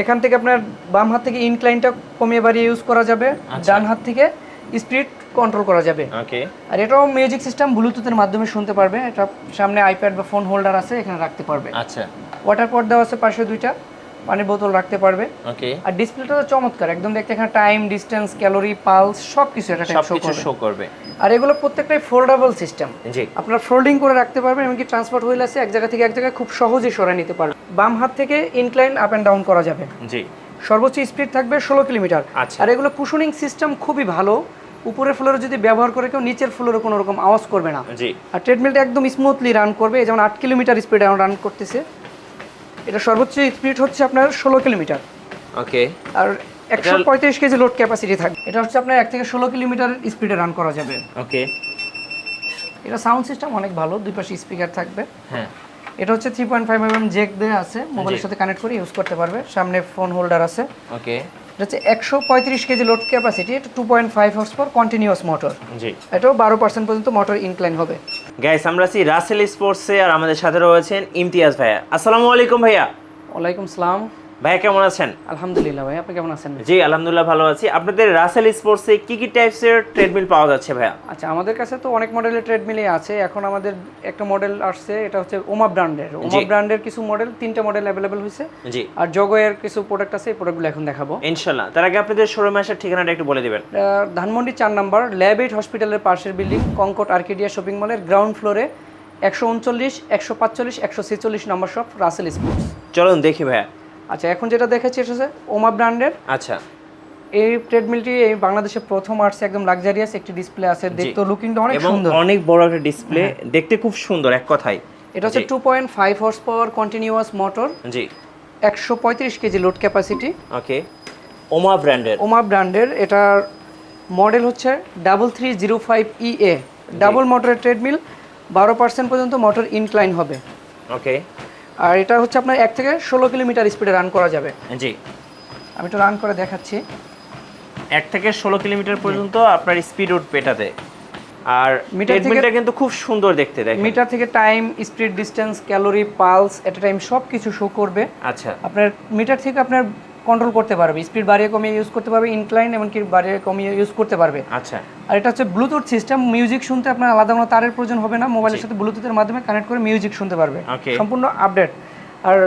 এখান থেকে আপনার বাম হাত থেকে ইনক্লাইনটা কমিয়ে বাড়িয়ে ইউজ করা যাবে আচ্ছা। ডান হাত থেকে স্পিড কন্ট্রোল করা যাবে। ওকে আর এটাও মিউজিক সিস্টেম ব্লুটুথের মাধ্যমে শুনতে পারবে। এটা সামনে আইপ্যাড বা ফোন হোল্ডার আছে এখানে রাখতে পারবে। আচ্ছা। ওয়াটার পট দেওয়া আছে পাশে দুইটা পানির বোতল রাখতে পারবে। ওকে আর ডিসপ্লেটা তো চমৎকার একদম দেখতে এখানে টাইম ডিস্টেন্স ক্যালোরি পালস সব কিছু এটা সবকিছু শো করবে। আর এগুলো প্রত্যেকটাই ফোল্ডেবল সিস্টেম জি। আপনারা ফোল্ডিং করে রাখতে পারবেন এমনকি ট্রান্সপোর্ট হুইল আছে এক জায়গা থেকে এক জায়গায় খুব সহজেই সরাই নিতে পারবেন। বাম হাত থেকে ইনক্লাইন আপ অ্যান্ড ডাউন করা যাবে। জি। সর্বোচ্চ স্পিড থাকবে ষোলো কিলোমিটার। আচ্ছা। আর এগুলো কুশনিং সিস্টেম খুবই ভালো। উপরের ফ্লোরে যদি ব্যবহার করে কেউ নিচের ফ্লোরে কোনো রকম আওয়াজ করবে না। জি। আর ট্রেডমিলটা একদম স্মুথলি রান করবে। যেমন আট কিলোমিটার স্পিডে রান করতেছে। এটা সর্বোচ্চ স্পিড হচ্ছে আপনার ষোলো কিলোমিটার। ওকে। আর একশো পঁয়ত্রিশ কেজি লোড ক্যাপাসিটি থাকবে। এটা হচ্ছে আপনার এক থেকে ষোলো কিলোমিটার স্পিডে রান করা যাবে। ওকে। এটা সাউন্ড সিস্টেম অনেক ভালো। দুই পাশে স্পিকার থাকবে। হ্যাঁ। এটা হচ্ছে three point five M jack দেওয়া আছে মোবাইলের সাথে কানেক্ট করে ইউজ করতে পারবে। সামনে ফোন হোল্ডার আছে। ওকে এটা হচ্ছে একশো পঁয়ত্রিশ কেজি লোড ক্যাপাসিটি এটা two point five horse power continuous motor জি। এটাও বারো পার্সেন্ট পর্যন্ত মোটর ইনক্লাইন হবে। গাইস আমরা আছি রাসেল স্পোর্টসে আর আমাদের সাথে রয়েছেন ইমতিয়াজ ভাইয়া। আসসালামু আলাইকুম ভাইয়া। ওয়ালাইকুম সালাম। ভাইয়া কেমন আছেন? আলহামদুলিল্লাহ ভাই আপনি কেমন আছেন? জি আলহামদুলিল্লাহ ভালো আছি। আপনাদের রাসেল স্পোর্টসে কি কি টাইপসের ট্রেডমিল পাওয়া যাচ্ছে ভাইয়া? আচ্ছা আমাদের কাছে তো অনেক মডেলের ট্রেডমিলই আছে। এখন আমাদের একটা মডেল আসছে এটা হচ্ছে ওমা ব্র্যান্ডের ওমা ব্র্যান্ডের কিছু মডেল তিনটা মডেল অ্যাভেলেবেল হয়েছে। জি। আর জগয়ের কিছু প্রোডাক্ট আছে এই প্রোডাক্টগুলো এখন দেখাবো। ইনশাল্লাহ। তার আগে আপনাদের শোরুমে আসার ঠিকানাটা একটু বলে দিবেন। ধানমন্ডি চার নাম্বার ল্যাব এইট হসপিটালের পাশের বিল্ডিং কঙ্কট আর্কিডিয়া শপিং মলের গ্রাউন্ড ফ্লোরে একশো উনচল্লিশ একশো পাঁচচল্লিশ একশো ছেচল্লিশ নম্বর শপ রাসেল স্পোর্টস চলুন দেখি ভাইয়া। আচ্ছা এখন যেটা দেখাচ্ছি এটা হচ্ছে ওমা ব্র্যান্ডের। আচ্ছা। এই ট্রেডমিলটি এই বাংলাদেশে প্রথম আসছে একদম লাক্সারিয়াস একটি ডিসপ্লে আছে। দেখতে লুকিংটা অনেক এবং সুন্দর। অনেক বড় একটা ডিসপ্লে দেখতে খুব সুন্দর এক কথায়। এটা হচ্ছে two point five horse power continuous motor জি। একশো পঁয়ত্রিশ কেজি লোড ক্যাপাসিটি ওকে। ওমা ব্র্যান্ডের। ওমা ব্র্যান্ডের এটার মডেল হচ্ছে double three zero five E A double মোটরের ট্রেডমিল বারো পার্সেন্ট পর্যন্ত মোটর ইনক্লাইন হবে। ওকে। আর এটা হচ্ছে আপনার এক থেকে ষোলো কিলোমিটার স্পিডে রান করা যাবে। জি। আমি একটু রান করে দেখাচ্ছি। এক থেকে ষোলো কিলোমিটার পর্যন্ত আপনার স্পিড উঠবে এটাতে আর মিটার থেকে- ট্রেডমিলটা কিন্তু খুব সুন্দর দেখতে দেয় মিটার থেকে time speed distance calorie pulse at time সব কিছু শো করবে। আচ্ছা। আপনার মিটার থেকে আপনার কন্ট্রোল করতে পারবে স্পিড বাড়িয়ে কমিয়ে ইউজ করতে পারবে ইনক্লাইন এমনকি বাড়িয়ে কমিয়ে ইউজ করতে পারবে। আচ্ছা। আর এটা হচ্ছে ব্লুটুথ সিস্টেম মিউজিক শুনতে আপনার আলাদা কোনো তারের প্রয়োজন হবে না মোবাইলের সাথে ব্লুটুথের মাধ্যমে কানেক্ট করে মিউজিক শুনতে পারবে। সম্পূর্ণ আপডেট আর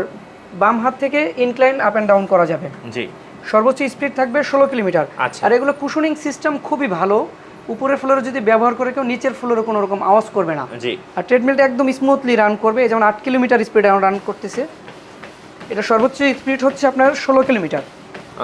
বাম হাত থেকে ইনক্লাইন আপ অ্যান্ড ডাউন করা যাবে। জি। সর্বোচ্চ স্পিড থাকবে ষোলো কিলোমিটার। আচ্ছা। আর এগুলো কুশনিং সিস্টেম খুবই ভালো। উপরের ফ্লোরে যদি ব্যবহার করে কেউ নিচের ফ্লোরে কোনো রকম আওয়াজ করবে না। আর ট্রেডমিলটা একদম স্মুথলি রান করবে যেমন আট কিলোমিটার স্পিডে রান করতেছে। এটা সর্বোচ্চ স্পিড হচ্ছে আপনার ষোলো কিলোমিটার।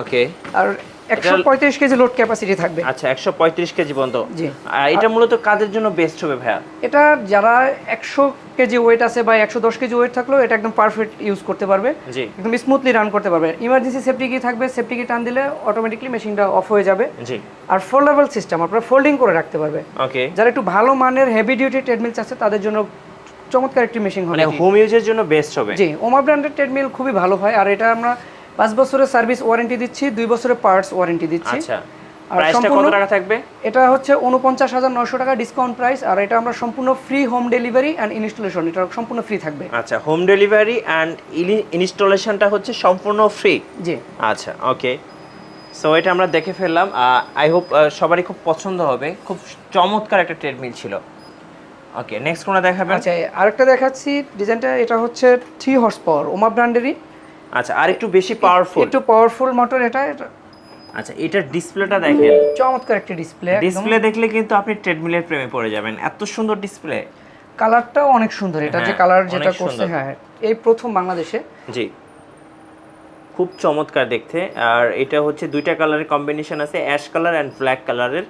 ওকে। আর একশো পঁয়ত্রিশ কেজি লোড ক্যাপাসিটি থাকবে। আচ্ছা একশো পঁয়ত্রিশ কেজি পর্যন্ত। জি। এটা মূলত কাদের জন্য বেস্ট হবে ভাইয়া? এটা যারা একশো কেজি ওয়েট আছে বা একশো দশ কেজি ওয়েট থাকলেও এটা একদম পারফেক্ট ইউজ করতে পারবে। জি। একদম স্মুথলি রান করতে পারবে। ইমার্জেন্সি সেফটি কি থাকবে সেফটি কি টান দিলে অটোমেটিকলি মেশিনটা অফ হয়ে যাবে। জি। আর ফোল্ডেবল সিস্টেম আপনারা ফোল্ডিং করে রাখতে পারবে। ওকে। যারা একটু ভালো মানের হেভি ডিউটি ট্রেডমিল চাচ্ছে তাদের জন্য চমৎকার একটি মেশিন হবে মানে হোম ইউজের জন্য বেস্ট হবে। জি ওমা ব্র্যান্ডের ট্রেডমিল খুবই ভালো হয় আর এটা আমরা পাঁচ বছরের সার্ভিস ওয়ারেন্টি দিচ্ছি দুই বছরের পার্টস ওয়ারেন্টি দিচ্ছি। আচ্ছা প্রাইসটা কত টাকা থাকবে? এটা হচ্ছে উনপঞ্চাশ হাজার নশো টাকা ডিসকাউন্ট প্রাইস আর এটা আমরা সম্পূর্ণ ফ্রি হোম ডেলিভারি ইনস্টলেশন এটা সম্পূর্ণ ফ্রি থাকবে। আচ্ছা হোম ডেলিভারি অ্যান্ড ইনস্টলেশনটা হচ্ছে সম্পূর্ণ ফ্রি জি। আচ্ছা ওকে সো এটা আমরা দেখে ফেললাম আই হোপ সবারই খুব পছন্দ হবে। খুব চমৎকার একটা ট্রেডমিল ছিল। ওকে নেক্সট কোনটা দেখাবেন? আচ্ছা আরেকটা দেখাচ্ছি। ডিজাইনটা এটা হচ্ছে থ্রি হর্স পাওয়ার ওমা ব্র্যান্ডেরই আচ্ছা আর একটু বেশি পাওয়ারফুল একটু পাওয়ারফুল মোটর এটা এটা। আচ্ছা এটার ডিসপ্লেটা দেখেন। চমৎকার একটা ডিসপ্লে ডিসপ্লে দেখলে কিন্তু আপনি ট্রেডমিলের প্রেমে পড়ে যাবেন। এত সুন্দর ডিসপ্লে কালারটাও অনেক সুন্দর। এটা যে হ্যাঁ, কালার যেটা করছে হ্যাঁ এই প্রথম বাংলাদেশে। জি। খুব চমৎকার দেখতে। আর এটা হচ্ছে দুইটা কালারের কম্বিনেশন আছে অ্যাশ কালার অ্যান্ড ব্ল্যাক কালারের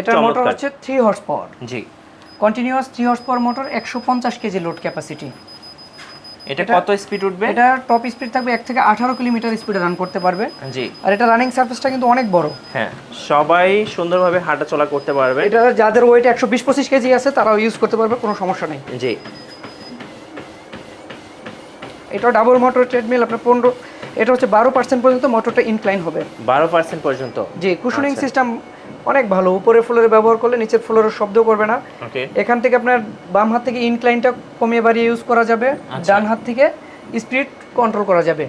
এটার মোটর হচ্ছে থ্রি হর্স পাওয়ার জি। Continuous three horse power motor একশো পঞ্চাশ কেজি লোড ক্যাপাসিটি এটা কত স্পিড উঠবে? এটা টপ স্পিড থাকবে এক থেকে আঠারো কিলোমিটার স্পিডে রান করতে পারবে। জি। আর এটা রানিং সার্ফেসটা কিন্তু অনেক বড়। হ্যাঁ সবাই সুন্দরভাবে হাঁটাচলা করতে পারবে। এটা যাদের ওয়েট একশো বিশ পঁচিশ কেজি আছে তারাও ইউজ করতে পারবে কোনো সমস্যা নেই। জি। এটা ডাবল মোটর ট্রেডমিল আপনার পনেরো এটা হচ্ছে বারো পার্সেন্ট পর্যন্ত মোটরটা ইনক্লাইন হবে। বারো পার্সেন্ট পর্যন্ত। জি কুশনিং আচ্ছা। সিস্টেম অনেক ভালো। উপরে ফ্লোরে ব্যবহার করলে নিচের ফ্লোরের শব্দ করবে না। এখান থেকে আপনার বাম হাত থেকে ইনক্লাইনটা কমিয়ে বাড়িয়ে ইউজ করা যাবে। আচ্ছা। ডান হাত থেকে স্পিড কন্ট্রোল করা যাবে।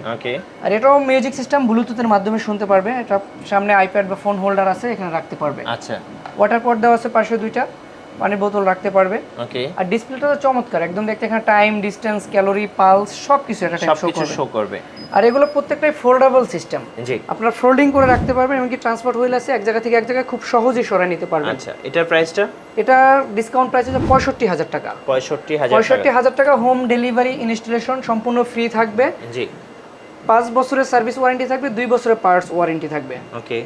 আর এটাও মিউজিক সিস্টেম ব্লুটুথের মাধ্যমে শুনতে পারবে। এটা সামনে আইপ্যাড বা ফোন হোল্ডার আছে এখানে রাখতে পারবে। আচ্ছা। ওয়াটার পট দেওয়া আছে পাশে দুইটা। পানির বোতল রাখতে পারবে। ওকে। আর ডিসপ্লেটা তো চমৎকার একদম দেখতে এখানে টাইম ডিসটেন্স ক্যালোরি পালস সব কিছু একটা সবকিছু করবে। শো করবে। আর এগুলো প্রত্যেকটাই ফোল্ডেবল সিস্টেম জি। আপনারা ফোল্ডিং করে রাখতে পারবেন এমনকি ট্রান্সপোর্ট হুইল আছে এক জায়গা থেকে এক জায়গায় খুব সহজেই সরাই নিতে পারবেন। আচ্ছা এটার প্রাইসটা এটা ডিসকাউন্ট প্রাইস হচ্ছে পঁয়ষট্টি হাজার টাকা। পঁয়ষট্টি হাজার পঁয়ষট্টি হাজার টাকা হোম ডেলিভারি ইনস্টলেশন সম্পূর্ণ ফ্রি থাকবে। জি। পাঁচ বছরের সার্ভিস ওয়ারেন্টি থাকবে দুই বছরের পার্টস ওয়ারেন্টি থাকবে। ওকে।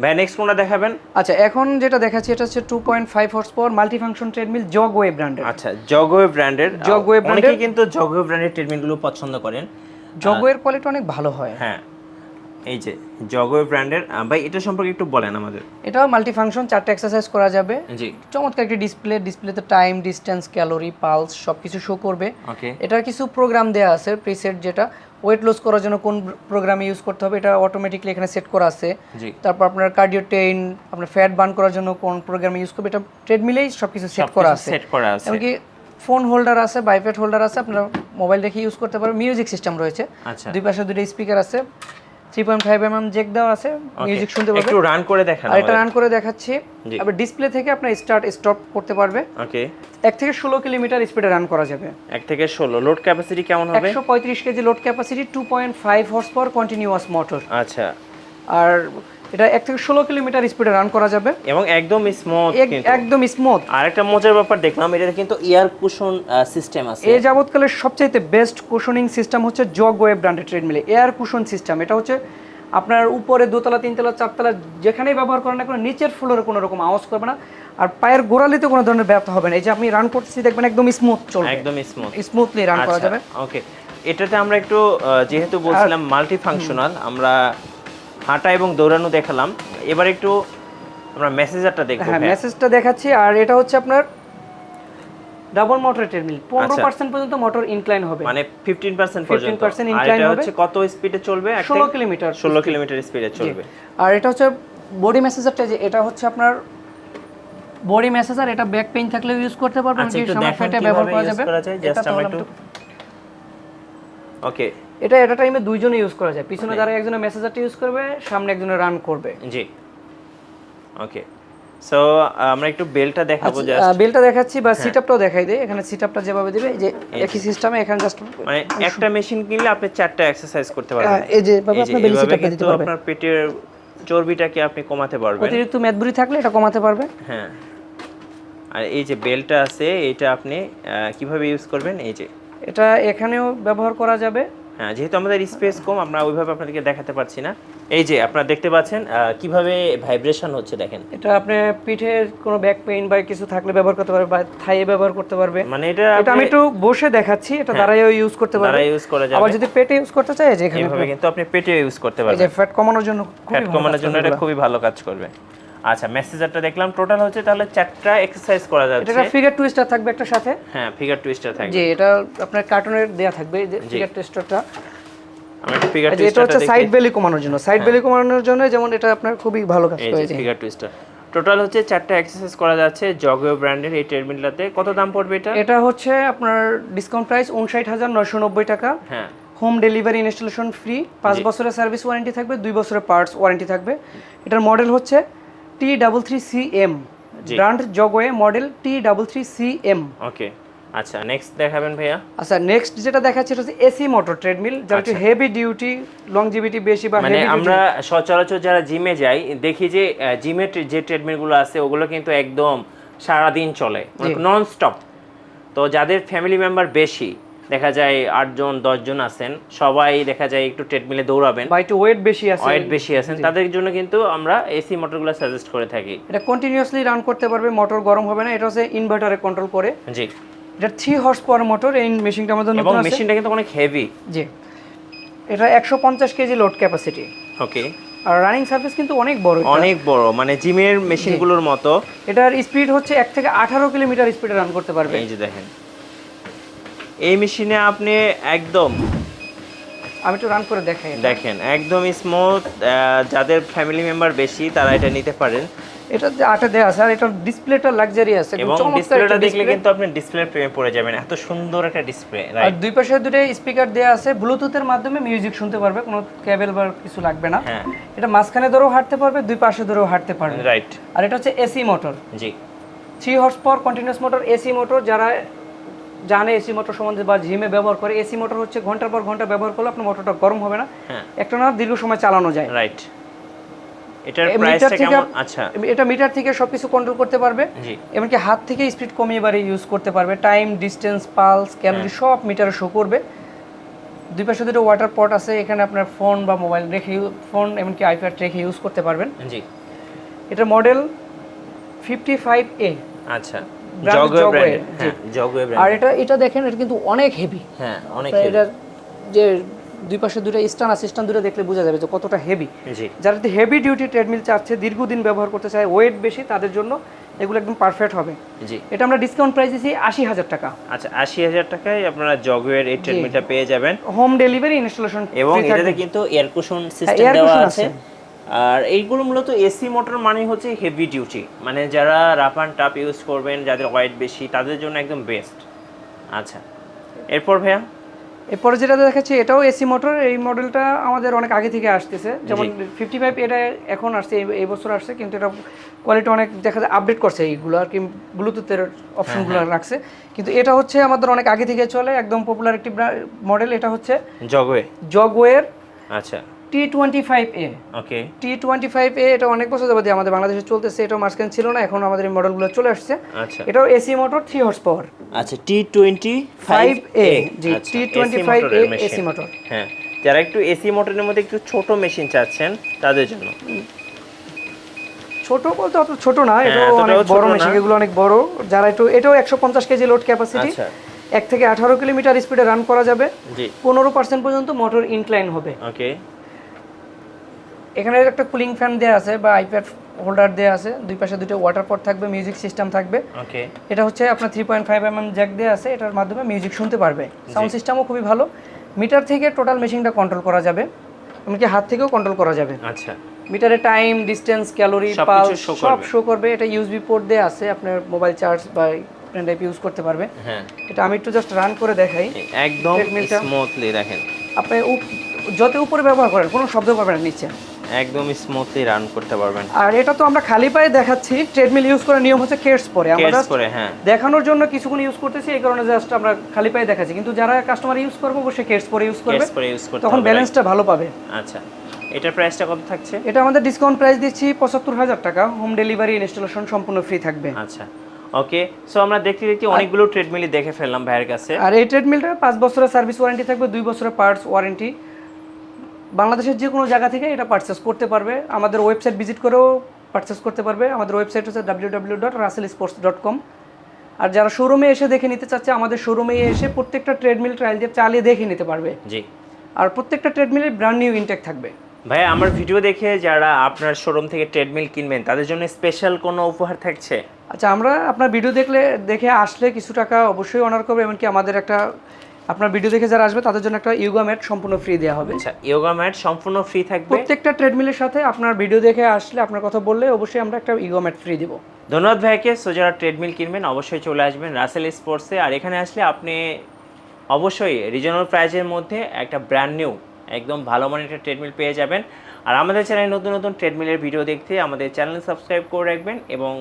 ভাই নেক্সট কোনটা দেখাবেন? আচ্ছা এখন যেটা দেখাচ্ছি এটা হচ্ছে two point five horse power multi function treadmill Jogway ব্র্যান্ডের আচ্ছা জগওয়ে ব্র্যান্ডের জগওয়ে অনেকেই brand-এর- কিন্তু জগওয়ে ব্র্যান্ডের ট্রেডমিলগুলো পছন্দ করেন। জগওয়ের কোয়ালিটি অনেক ভালো হয়। হ্যাঁ এই যে জগওয়ে ব্র্যান্ডের ভাই এটা সম্পর্কে একটু বলেন আমাদের। এটাও মাল্টি ফাংশন চারটে এক্সারসাইজ করা যাবে। জি। চমৎকার একটি ডিসপ্লে ডিসপ্লেতে টাইম ডিস্টেন্স ক্যালোরি পালস সব কিছু শো করবে। ওকে এটার কিছু প্রোগ্রাম দেওয়া আছে প্রিসেট যেটা ওয়েট লস করার জন্য কোন প্রোগ্রামে ইউজ করতে হবে এটা অটোমেটিকলি এখানে সেট করা আছে। জি। তারপর আপনার কার্ডিও টেইন আপনার ফ্যাট বার্ন করার জন্য কোন প্রোগ্রামে ইউজ করবে এটা ট্রেডমিলেই সব কিছু সেট করা আছে। সেট করা আছে। এমনকি ফোন হোল্ডার আছে বাইপ্যাড হোল্ডার আছে আপনারা মোবাইল রেখে ইউজ করতে পারবেন মিউজিক সিস্টেম রয়েছে। আচ্ছা। দুই পাশে দুটো স্পিকার আছে। Three point five M M jack দেওয়া আছে মিউজিক শুনতে পারবে। একটু রান করে দেখান আর এটা রান করে দেখাচ্ছি। আবার ডিসপ্লে থেকে আপনার স্টার্ট স্টপ করতে পারবে। ওকে এক থেকে ষোলো কিলোমিটার স্পিডে রান করা যাবে। এক থেকে ষোলো। লোড ক্যাপাসিটি কেমন হবে? একশো পঁয়ত্রিশ KG load capacity two point five horse power continuous motor আচ্ছা। আর এটা এক থেকে ষোলো কিলোমিটার স্পিডে রান করা যাবে। এবং একদম স্মুথ একদম স্মুথ আরেকটা মজার ব্যাপার দেখলাম এটা কিন্তু এয়ার কুশন সিস্টেম আছে। এই যাবৎকালের সবচাইতে বেস্ট কুশনিং সিস্টেম হচ্ছে জগ ওয়েব ব্র্যান্ডেড ট্রেডমিলে এয়ার কুশন সিস্টেম এটা হচ্ছে আপনার উপরে দোতলা তিনতলা চারতলা যেখানেই ব্যবহার করেন না কোনো নিচের ফ্লোরে কোনো রকম আওয়াজ করবে না। আর পায়ের গোড়ালিতে কোনো ধরনের ব্যথা হবে না। এই যে আপনি রান করতেছি দেখবেন একদম স্মুথ চলবে। একদম স্মুথ স্মুথলি রান করা যাবে। ওকে এটাতে আমরা একটু যেহেতু বলছিলাম মাল্টি ফাংশনাল আমরা হাঁটা এবং দৌড়ানো দেখালাম। এবার একটু আমরা মেসেজারটা দেখব হ্যাঁ মেসেজটা দেখাচ্ছি আর এটা হচ্ছে আপনার ডাবল মোটর ট্রেডমিল পনেরো আচ্ছা। পার্সেন্ট পর্যন্ত মোটর ইনক্লাইন হবে। মানে ফিফটিন পার্সেন্ট পর্যন্ত। 15% আর incline এটা হবে। হচ্ছে কত স্পিডে চলবে? ষোলো কিলোমিটার ষোলো কিলোমিটার স্পিডে চলবে। আর এটা হচ্ছে বডি মেসেজারটা যে এটা হচ্ছে আপনার বডি মেসেজার এটা ব্যাক পেইন থাকলে ইউজ করতে পারবেন আচ্ছা সামনে দেখান ফেটে ব্যবহার করা যাবে। এটা জাস্ট আমরা একটু- ওকে এটা এটা টাইমে দুইজনে ইউজ করা যায়। পিছনে যারা একজনের মেসেজারটা ইউজ করবে সামনে একজনে রান করবে। জি। ওকে সো আমরা একটু বেলটা দেখাবো আচ্ছা, জাস্ট বেলটা দেখাচ্ছি হ্যাঁ। বা সিটআপটাও দেখাই দেয় এখানে সিটআপটা যেভাবে দিবে এই যে একই সিস্টেমে এখানে জাস্ট মানে একটা মেশিন কিনলে আপনি চারটা এক্সারসাইজ করতে পারবেন। এই যে যে আপনি বেল এভাবে সিটআপটা দিতে পারবেন। আপনার পেটের চর্বিটাকে আপনি কমাতে পারবেন? অতিরিক্ত মেদবুরি থাকলে এটা কমাতে পারবে হ্যাঁ। আর এই যে বেলটা আছে এটা আপনি কীভাবে ইউজ করবেন? এই যে। এটা এখানেও ব্যবহার করা যাবে। হ্যাঁ যেহেতু আমাদের স্পেস কম আমরা ওইভাবে আপনাদেরকে দেখাতে পারছি না। এই যে আপনারা দেখতে পাচ্ছেন কীভাবে ভাইব্রেশন হচ্ছে দেখেন। এটা আপনি পিঠের কোনো ব্যাক পেইন বা কিছু থাকলে ব্যবহার করতে পারবে বা থাইয়ে ব্যবহার করতে পারবে। মানে এটা এটা আমি একটু বসে দেখাচ্ছি এটা দাঁড়াইও ইউজ করতে পারবে। দ্বারা ইউজ করা আবার যদি পেটে ইউজ করতে চায় যে এখানে এইভাবে কিন্তু আপনি পেটে ইউজ করতে এই যে পারবেন। ফ্যাট কমানোর জন্য ফ্যাট কমানোর জন্য এটা খুবই ভালো কাজ করবে। আচ্ছা মেসেজারটা দেখলাম টোটাল হচ্ছে তাহলে চারটা এক্সারসাইজ করা এটা যাচ্ছে। একটা ফিগার টুইস্টার থাকবে একটা সাথে? হ্যাঁ ফিগার টুইস্টার থাকবে। যে এটা আপনার কার্টুনের দেয়া থাকবে এই যে ফিগার টুইস্টারটা আমরা একটু ফিগার এই যে এটা হচ্ছে সাইড বেলি কমানোর জন্য। সাইড বেলি কমানোর জন্য যেমন এটা আপনার খুবই ভালো কাজ করে যে ফিগার টুইস্টার টোটাল হচ্ছে চারটা এক্সারসাইজ করা যাচ্ছে জগও ব্র্যান্ডের এই ট্রেডমিলটাতে কত দাম পড়বে এটা? এটা হচ্ছে আপনার ডিসকাউন্ট প্রাইস উনষাট হাজার নয়শো নব্বই টাকা। হ্যাঁ। হোম ডেলিভারি ইনস্টলেশন ফ্রি পাঁচ বছরের সার্ভিস ওয়ারেন্টি থাকবে দুই বছরের পার্টস ওয়ারেন্টি থাকবে। এটার মডেল হচ্ছে T double three C M. Brand Jogway model T double three C M okay আচ্ছা নেক্সট দেখাবেন ভাইয়া। আচ্ছা নেক্সট যেটা দেখাচ্ছে এটা হচ্ছে এসি মোটর ট্রেডমিল যারা একটু হেভি ডিউটি লংজিভিটি বেশি বা মানে আমরা সচরাচর যারা জিমে যাই দেখি যে জিমের যে ট্রেডমিলগুলো আছে ওগুলো কিন্তু একদম সারাদিন চলে। নন স্টপ তো যাদের ফ্যামিলি মেম্বার বেশি দেখা যায় আটজন দশজন আছেন। সবাই দেখা যায় একটু ট্রেডমিলে দৌড়াবেন। বা একটু ওয়েট বেশি আছে ওয়েট বেশি আছেন। তাদের জন্য কিন্তু আমরা এসি মোটরগুলো সাজেস্ট করে থাকি। এটা কন্টিনিউয়াসলি রান করতে পারবে মোটর গরম হবে না এটা হচ্ছে ইনভার্টারে কন্ট্রোল করে। জি। এটা থ্রি হর্স পাওয়ার মোটর এই মেশিনটা আমাদের নতুন আছে। মেশিনটা কিন্তু অনেক হেভি জি। এটা একশো পঞ্চাশ কেজি লোড ক্যাপাসিটি ওকে আর রানিং সার্ভিস কিন্তু অনেক বড় অনেক বড় মানে জিমের মেশিনগুলোর মতো। এটার স্পিড হচ্ছে এক থেকে আঠারো কিলোমিটার স্পিডে রান করতে পারবে। এই যে দেখেন। এই মেশিনে আপনি একদম আমি একটু রান করে দেখাই দেখেন একদম স্মুথ যাদের ফ্যামিলি মেম্বার বেশি তারা এটা নিতে পারেন। এটা যে আটে দেওয়া আছে আর এটার ডিসপ্লেটা লাক্সারি আছে এবং ডিসপ্লেটা দেখলে কিন্তু আপনি ডিসপ্লে প্রেমে পড়ে যাবেন এত সুন্দর একটা ডিসপ্লে আর দুই পাশে দুটো স্পিকার দেওয়া আছে ব্লুটুথের মাধ্যমে মিউজিক শুনতে পারবে কোনো কেবল বা কিছু লাগবে না। হ্যাঁ। এটা মাঝখানে ধরেও হাঁটতে পারবে দুই পাশে ধরেও হাঁটতে পারবে। রাইট আর এটা হচ্ছে এসি মোটর জি। Three horse power continuous motor AC motor যারা জানে এসি মোটর সম্বন্ধে বা জিমে ব্যবহার করে এসি মোটর হচ্ছে ঘণ্টার পর ঘণ্টা ব্যবহার করলে আপনার মোটরটা গরম হবে না। হ্যাঁ। একটা না দীর্ঘ সময় চালানো যায়। রাইট এটার প্রাইসটা কেমন? আচ্ছা। এটা মিটার থেকে সবকিছু কন্ট্রোল করতে পারবে। এমনকি হাত থেকে স্পিড কমিয়ে বাড়ি ইউজ করতে পারবে। টাইম ডিস্টেন্স পালস ক্যালোরি সব মিটারে শো করবে দুই পাশে দুটো ওয়াটার পট আছে এখানে আপনার ফোন বা মোবাইল রেখে ফোন এমনকি আইপ্যাড রেখে ইউজ করতে পারবেন। জি। এটা মডেল ফিফটি ফাইভ এ আচ্ছা। হ্যাঁ আর এটা এটা দেখেন এটা কিন্তু অনেক হেভি হ্যাঁ অনেক এটা যে দুই পাশে দুটো স্টান স্টান দুটো দেখলে বোঝা যাবে যে কতটা হেভি যারা হেভি ডিউটি ট্রেডমিল চাচ্ছে দীর্ঘদিন ব্যবহার করতে চায় ওয়েট বেশি তাদের জন্য এগুলো একদম পারফেক্ট হবে। জি। এটা আমরা ডিসকাউন্ট প্রাইস দিচ্ছি আশি হাজার টাকা। আচ্ছা আশি হাজার টাকায় আপনারা জগওয়ের এই ট্রেডমিলটা পেয়ে যাবেন। হোম ডেলিভারি ইনস্টলেশন এবং এটাতে কিন্তু এয়ার কুশন সিস্টেম দেওয়া আছে। আর এইগুলো মূলত এসি মোটর মানে হচ্ছে হেভি ডিউটি মানে যারা রাফ অ্যান্ড টাপ ইউজ করবেন যাদের ওয়েট বেশি তাদের জন্য একদম বেস্ট আচ্ছা। এরপর ভাইয়া? এরপরে যেটা দেখাচ্ছি এটাও এসি মোটর এই মডেলটা আমাদের অনেক আগে থেকে আসতেছে। যেমন ফিফটি ফাইভ এটা এখন আসছে এই- এই বছর আসছে কিন্তু এটা কোয়ালিটি অনেক দেখা যায় আপডেট করছে এইগুলো আর কি ব্লুটুথের অপশনগুলো রাখছে। কিন্তু এটা হচ্ছে আমাদের অনেক আগে থেকে চলে একদম পপুলার একটি মডেল এটা হচ্ছে জগওয়ে জগওয়ের আচ্ছা। T twenty five A okay T twenty five A এটা অনেক বছর যাবতীয় আমাদের বাংলাদেশে চলতেছে এটা মাঝখানে ছিল না এখন আমাদের এই মডেলগুলো চলে আসছে। আচ্ছা। এটাও AC motor three horse power আচ্ছা T twenty five A G T twenty five A AC motor হ্যাঁ যারা একটু এসি মোটরের মধ্যে একটু ছোট মেশিন চাচ্ছেন তাদের জন্য। ছোট বলতে অত ছোট না হ্যাঁ, এটা অনেক বড় মেশিন এগুলো অনেক বড়। যারা একটু এটাও একশো পঞ্চাশ কেজি লোড ক্যাপাসিটি আচ্ছা। এক থেকে আঠারো কিলোমিটার স্পিডে রান করা যাবে। পনেরো পার্সেন্ট পর্যন্ত মোটর ইনক্লাইন হবে। ওকে এখানে একটা কুলিং ফ্যান দেওয়া আছে বা আইপ্যাড হোল্ডার দেওয়া আছে। দুই পাশে দুটো ওয়াটার পট থাকবে মিউজিক সিস্টেম থাকবে। ওকে এটা হচ্ছে আপনার three point five M M jack দেওয়া আছে এটার মাধ্যমে মিউজিক শুনতে পারবে। সাউন্ড সিস্টেমও খুবই ভালো। মিটার থেকে টোটাল মেশিনটা কন্ট্রোল করা যাবে। এমনকি হাত থেকেও কন্ট্রোল করা যাবে। আচ্ছা। মিটারে টাইম ডিস্টেন্স ক্যালোরি show সব শো করবে। এটা ইউএসবি পোর্ট দেওয়া আছে আপনার মোবাইল চার্জ বা পেন ড্রাইভ ইউজ করতে পারবে। হ্যাঁ। এটা আমি একটু জাস্ট রান করে দেখাই। একদম স্মুথলি দেখেন। আপনি যত উপরে ব্যবহার করেন কোনো শব্দ পাবেন না নিচে। একদম স্মুথলি রান করতে পারবেন। আর এটা তো আমরা খালি পায়ে দেখাচ্ছি ট্রেডমিল ইউজ করার নিয়ম হচ্ছে কেটস পরে। আমরা just হ্যাঁ। দেখানোর জন্য কিছুক্ষণ ইউজ করতেছি এই কারণে জাস্ট আমরা খালি পায়ে দেখাচ্ছি। কিন্তু যারা কাস্টমার ইউজ করবে অবশ্যই কেটস পরে ইউজ করবে। করে ইউজ করতে তখন ব্যালেন্সটা ভালো পাবে। আচ্ছা এটার প্রাইসটা কত থাকছে? এটা আমাদের ডিসকাউন্ট প্রাইস দিচ্ছি পঁচাত্তর হাজার টাকা। হোম ডেলিভারি ইনস্টলেশন সম্পূর্ণ ফ্রি থাকবে। আচ্ছা ওকে সো আমরা দেখতে দেখতে অনেকগুলো ট্রেডমিলই দেখে ফেললাম ভাইয়ের কাছে। আর এই ট্রেডমিলটা পাঁচ বছরের সার্ভিস ওয়ারেন্টি থাকবে দুই বছরের পার্টস ওয়ারেন্টি বাংলাদেশের যে কোনো জায়গা থেকে এটা পারচেস করতে পারবে। আমাদের ওয়েবসাইট ভিজিট করেও পারচেস করতে পারবে। আমাদের ওয়েবসাইট হচ্ছে W W dot Russell sports dot com আর যারা শোরুমে এসে দেখে নিতে চাচ্ছে আমাদের শোরুমে এসে প্রত্যেকটা ট্রেডমিল ট্রায়াল দিয়ে চালিয়ে দেখে নিতে পারবে। জি। আর প্রত্যেকটা ট্রেডমিলের ব্র্যান্ড নিউ ইনটেক থাকবে। ভাই আমার ভিডিও দেখে যারা আপনার শোরুম থেকে ট্রেডমিল কিনবেন তাদের জন্য স্পেশাল কোনো উপহার থাকছে? আচ্ছা আমরা আপনার ভিডিও দেখলে দেখে আসলে কিছু টাকা অবশ্যই অনার করবে এমনকি আমাদের একটা আপনার ভিডিও দেখে যারা আসবে তাদের জন্য একটা ইয়োগা ম্যাট সম্পূর্ণ ফ্রি দেওয়া হবে। আচ্ছা ইয়োগা ম্যাট সম্পূর্ণ ফ্রি থাকবে। প্রত্যেকটা ট্রেডমিলের সাথে আপনার ভিডিও দেখে আসলে আপনার কথা বললে অবশ্যই আমরা একটা ইগো ম্যাট ফ্রি দিব। ধন্যবাদ ভাইকে। সো যারা ট্রেডমিল কিনবেন অবশ্যই চলে আসবেন রাসেল স্পোর্টসে আর এখানে আসলে আপনি অবশ্যই রিজনাল প্রাইজের মধ্যে একটা ব্র্যান্ড নিউ একদম ভালো মানের একটা ট্রেডমিল পেয়ে যাবেন। আর আমাদের চ্যানেলে নতুন নতুন ট্রেডমিলের ভিডিও দেখতে আমাদের চ্যানেল সাবস্ক্রাইব করে রাখবেন এবং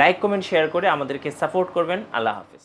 লাইক কমেন্ট শেয়ার করে আমাদেরকে সাপোর্ট করবেন। আল্লাহ হাফিজ।